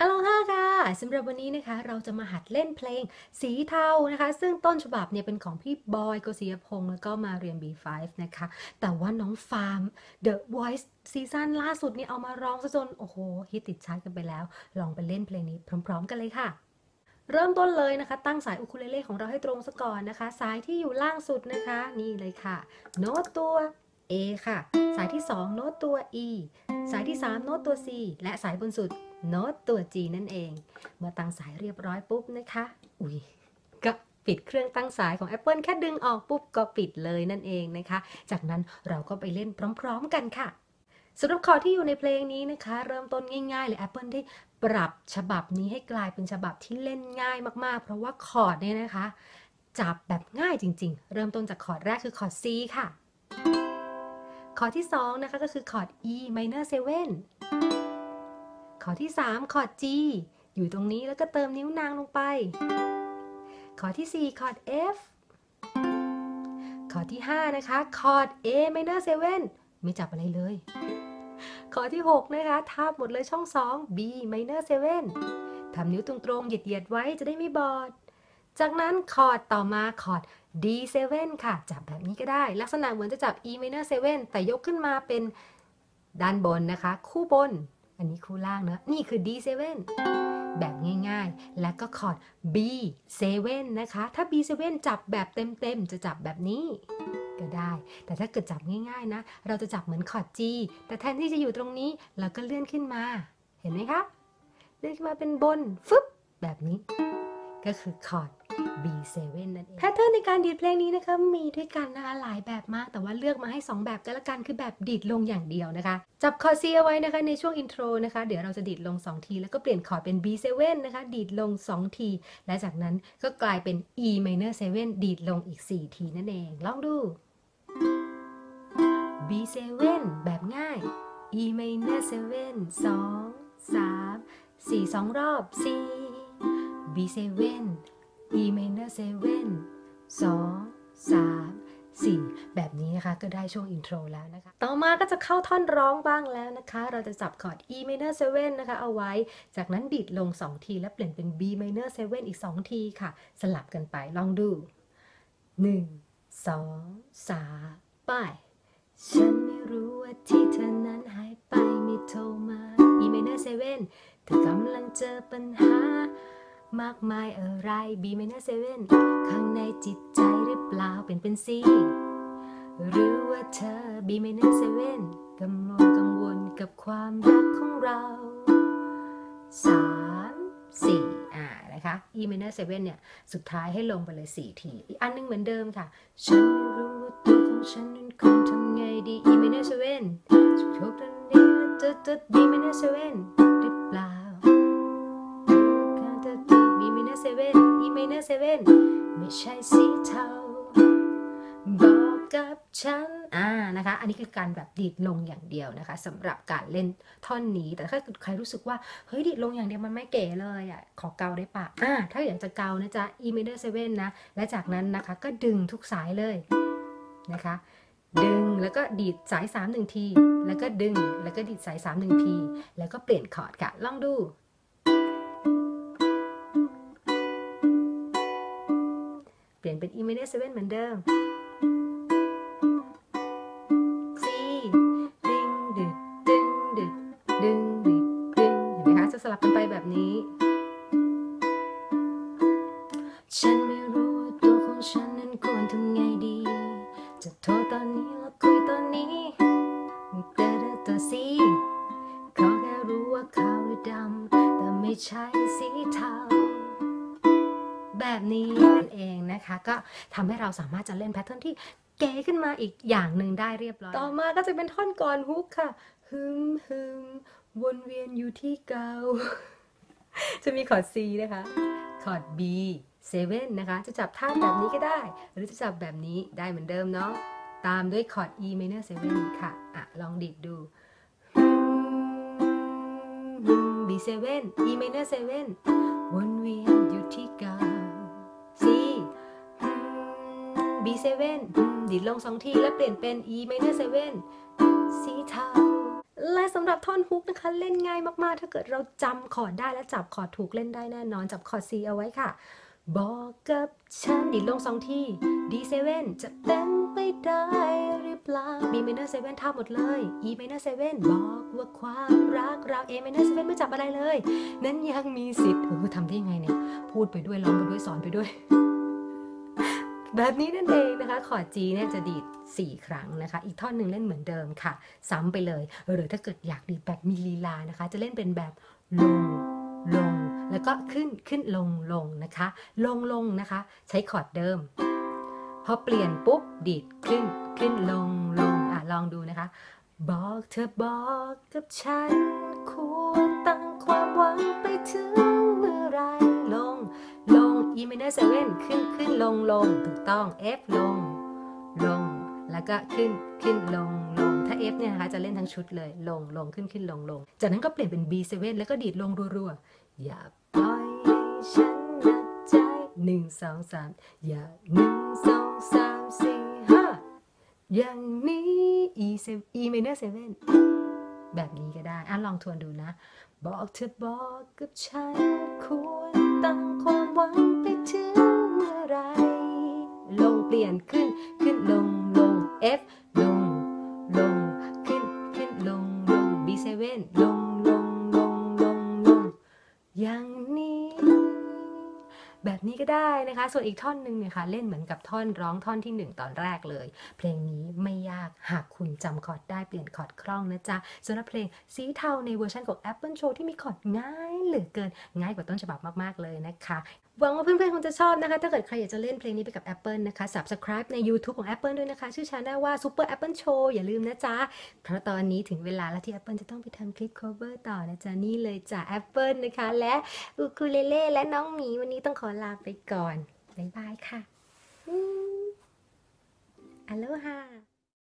อโลฮาค่ะสำหรับวันนี้นะคะเราจะมาหัดเล่นเพลงสีเทานะคะ ซึ่งต้นฉบับเนี่ยเป็นของพี่บอยโกศิยพงศ์แล้วก็มาเรียน B5 นะคะ แต่ว่าน้องฟาร์ม The Voice ซีซั่นล่าสุดนี่เอามาร้องซะจน โอ้โหฮิตติดชาร์ตกันไปแล้ว ลองไปเล่นเพลงนี้พร้อม ๆ กันเลยค่ะเริ่มต้นเลยนะคะ ตั้งสายอุคูเลเล่ของเราให้ตรงซะก่อนนะคะ สายที่อยู่ล่างสุดนะคะ นี่เลยค่ะ โน้ตตัว A ค่ะ สายที่ 2 โน้ตตัว E สายที่ 3 โน้ตตัว C และสายบนสุด โน้ตตัว G นั่นเอง เมื่อตั้งสายเรียบร้อยปุ๊บนะคะ อุ้ยก็ปิดเครื่องตั้งสายของ Apple แค่ดึงออกปุ๊บก็ปิดเลยนั่นเองนะคะ จากนั้นเราก็ไปเล่นพร้อม ๆ กันค่ะสำหรับคอที่อยู่ในเพลงนี้นะคะ เริ่มต้นง่ายๆเลย Apple ได้ปรับฉบับนี้ให้กลายเป็นฉบับที่เล่นง่ายมากๆ เพราะว่าคอร์ดเนี่ยนะคะ จับแบบง่ายจริง ๆ เริ่มต้นจากคอร์ดแรกคือคอร์ด C ค่ะ คอร์ดที่2นะคะก็คือคอร์ด E minor 7 คอที่ 3 คอร์ด G อยู่ตรงนี้แล้วก็เติมนิ้วนางลงไปคอที่ 4 คอร์ด F คอที่ 5 นะคะ คอร์ด A minor 7 ไม่จับอะไรเลยคอที่ 6 นะคะ ทาบหมดเลยช่อง 2 B minor 7ทำนิ้วตรงๆ เหยียดๆ ไว้จะได้ไม่บอด จากนั้นคอร์ดต่อมาคอร์ด D7 ค่ะ จับแบบนี้ก็ได้ ลักษณะเหมือนจะจับ E minor 7แต่ยกขึ้นมาเป็นด้านบนนะคะ คู่บน อันนี้คู่ล่างเนอะนี่คือ D7 แบบง่ายๆ และก็คอร์ด B7 นะคะ ถ้า B7 จับแบบเต็มๆ จะจับแบบนี้ก็ได้ แต่ถ้าเกิดจับง่ายๆนะ เราจะจับเหมือนคอร์ด G แต่แทนที่จะอยู่ตรงนี้ เราก็เลื่อนขึ้นมา เห็นไหมคะ เลื่อนขึ้นมาเป็นบน ฟึบแบบนี้ ก็คือคอร์ด B7 นั่นเองแพทเทิร์นในการดีดเพลงนี้นะคะมีด้วยกันนะคะหลายแบบมาก แต่ว่าเลือกมาให้ 2 แบบกันละกันคือแบบดีดลงอย่างเดียวนะคะ จับคอร์ด C เอาไว้นะคะในช่วงอินโทรนะคะ เดี๋ยวเราจะดีดลง 2 ที แล้วก็เปลี่ยนคอร์ดเป็น B7 นะคะ ดีดลง 2 ที และจากนั้นก็กลายเป็น E minor 7 ดีดลงอีก 4 ทีนั่นเอง ลองดู B7 แบบง่าย E minor 7 2 3 4 2 รอบ C B7 E minor 7 2 3 4 แบบนี้นะคะก็ได้ช่วงอินโทรแล้วนะคะ ต่อมาก็จะเข้าท่อนร้องบ้างแล้วนะคะ เราจะจับคอร์ด E minor 7 นะคะ เอาไว้ จากนั้นดีดลง 2 ที แล้วเปลี่ยนเป็น B minor 7 อีก 2 ทีค่ะ สลับกันไปลองดู 1 2 3 ไป ฉันไม่รู้ว่าที่เธอนั้นหายไปไม่โทรมา E minor 7เธอกำลังเจอปัญหา มากมายอะไร B minor 7ข้างในจิตใจหรือเปล่าเป็นเป็น C หรือว่าเธอ B minor 7กำลังกังวลกับความรักของเรา3 4อ่านะคะ E minor 7เนี่ย สุดท้ายให้ลงไปเลย4ที อีกอันนึงเหมือนเดิมค่ะ ฉันไม่รู้ว่าตัวของฉันนั้นควรทำไงดี E minor 7จะโชคดีนี้จะจะ B minor 7 E minor 7ไม่ใช่สีเทาบอกกับฉันอ่านะคะ อันนี้คือการแบบดีดลงอย่างเดียวนะคะสำหรับการเล่นท่อนนี้ แต่ถ้าใครรู้สึกว่าเฮ้ยดีดลงอย่างเดียวมันไม่เก๋เลยอะขอเกาได้ปะอ่าถ้าอยากจะเกานะจ๊ะ E minor 7นะ และจากนั้นนะคะก็ดึงทุกสายเลยนะคะ ดึงแล้วก็ดีดสาย3 1ที แล้วก็ดึงแล้วก็ดีดสาย3 1ทีแล้วก็เปลี่ยนคอร์ดค่ะลองดู ปลี่ยนเป็น E minor 7เหมือนเดิม C ดึงดึดดึงดึดดึงดึดดึงเห็นไหมคะ จะสลับกันไปแบบนี้ ฉันไม่รู้ว่าตัวของฉันนั้นควรทำไงดี จะโทรตอนนี้แล้วคุยตอนนี้แต่ตัวสีขอแค่รู้ว่าขาวหรือดำ แต่ไม่ใช่สีเทา แบบนี้นั่นเองนะคะ ก็ทำให้เราสามารถจะเล่นแพทเทิร์นที่เก๋ขึ้นมาอีกอย่างหนึ่งได้เรียบร้อย ต่อมาก็จะเป็นท่อนก่อนฮุกค่ะฮึมฮึมวนเวียนอยู่ที่เก่าจะมีคอร์ด C นะคะ คอร์ด B 7นะคะ จะจับท่าแบบนี้ก็ได้ หรือจะจับแบบนี้ได้เหมือนเดิมเนาะ ตามด้วยคอร์ด E minor 7ค่ะ อะ ลองดิดดู B7 E minor 7วนเวียนอยู่ที่เก่า B7 ดิดลงสองทีแล้วเปลี่ยนเป็น E minor 7สีเทาและสำหรับท่อนฮุกนะคะเล่นง่ายมากๆ ถ้าเกิดเราจำคอร์ดได้และจับคอร์ดถูกเล่นได้แน่นอนจับคอร์ด C เอาไว้ค่ะ บอกกับฉันดีดลงสองที D7 จะเป็นไปได้หรือเปล่า B minor 7ท่าหมดเลย E minor 7บอกว่าความรักเรา A minor 7ไม่จับอะไรเลย นั้นยังมีสิทธิ์เออทำได้ยังไงเนี่ย พูดไปด้วยร้องไปด้วยสอนไปด้วย แบบนี้นั่นเองนะคะคอร์ด G เนี่ยจะดีด 4 ครั้งนะคะ อีกท่อนหนึ่งเล่นเหมือนเดิมค่ะ ซ้ำไปเลย หรือถ้าเกิดอยากดีดแบบมีลีลานะคะ จะเล่นเป็นแบบลงลง แล้วก็ขึ้นขึ้นลงลงนะคะ ลงลงนะคะ ใช้คอร์ดเดิม พอเปลี่ยนปุ๊บดีดขึ้นขึ้นลงลงอะลองดูนะคะ บอกเธอบอกกับฉันควรตั้งความหวังไปถึง E minor 7 ขึ้นขึ้นลงลงถูกต้อง F ลง ลง แล้วก็ขึ้นขึ้นลงลง ถ้า F เนี่ยนะคะจะเล่นทั้งชุดเลย ลงลงขึ้นขึ้นลงลง จากนั้นก็เปลี่ยนเป็น B7 แล้วก็ดีดลงรัวๆ อย่าปล่อยให้ฉันหนักใจหนึ่งสองสามอย่าหนึ่งสองสามสี่ห้าอย่างนี้ E 7 E minor 7แบบนี้ก็ได้ อะลองทวนดูนะ บอกเธอบอกกับฉันควร ตั้งความหวังไปถึงเมื่อไร ลงเปลี่ยนขึ้นขึ้นลงลง F ลงลงขึ้นขึ้นลงลง B7 ลงลงลงลงลงยัง แบบนี้ก็ได้นะคะ ส่วนอีกท่อนหนึ่งเนี่ยค่ะเล่นเหมือนกับท่อนร้องท่อนที่หนึ่งตอนแรกเลย เพลงนี้ไม่ยากหากคุณจำคอร์ดได้เปลี่ยนคอร์ดคล่องนะจ๊ะสำหรับเพลงสีเทาในเวอร์ชันของ Apple Show ที่มีคอร์ดง่ายเหลือเกิน ง่ายกว่าต้นฉบับมากๆเลยนะคะ หวังว่าเพื่อนๆ คงจะชอบนะคะ ถ้าเกิดใครอยากจะเล่นเพลงนี้ไปกับ Apple นะคะ Subscribe ใน YouTube ของ Apple ด้วยนะคะ ชื่อช anel ว่า Super Apple Show อย่าลืมนะจ๊ะ เพราะตอนนี้ถึงเวลาแล้วที่ Apple จะต้องไปทำคลิป cover ต่อนะจ๊ะ นี่เลยจ้ะ Apple นะคะ และอูคูเลเล่และน้องหมีวันนี้ต้องขอลาไปก่อน บ๊ายบายค่ะอโลฮา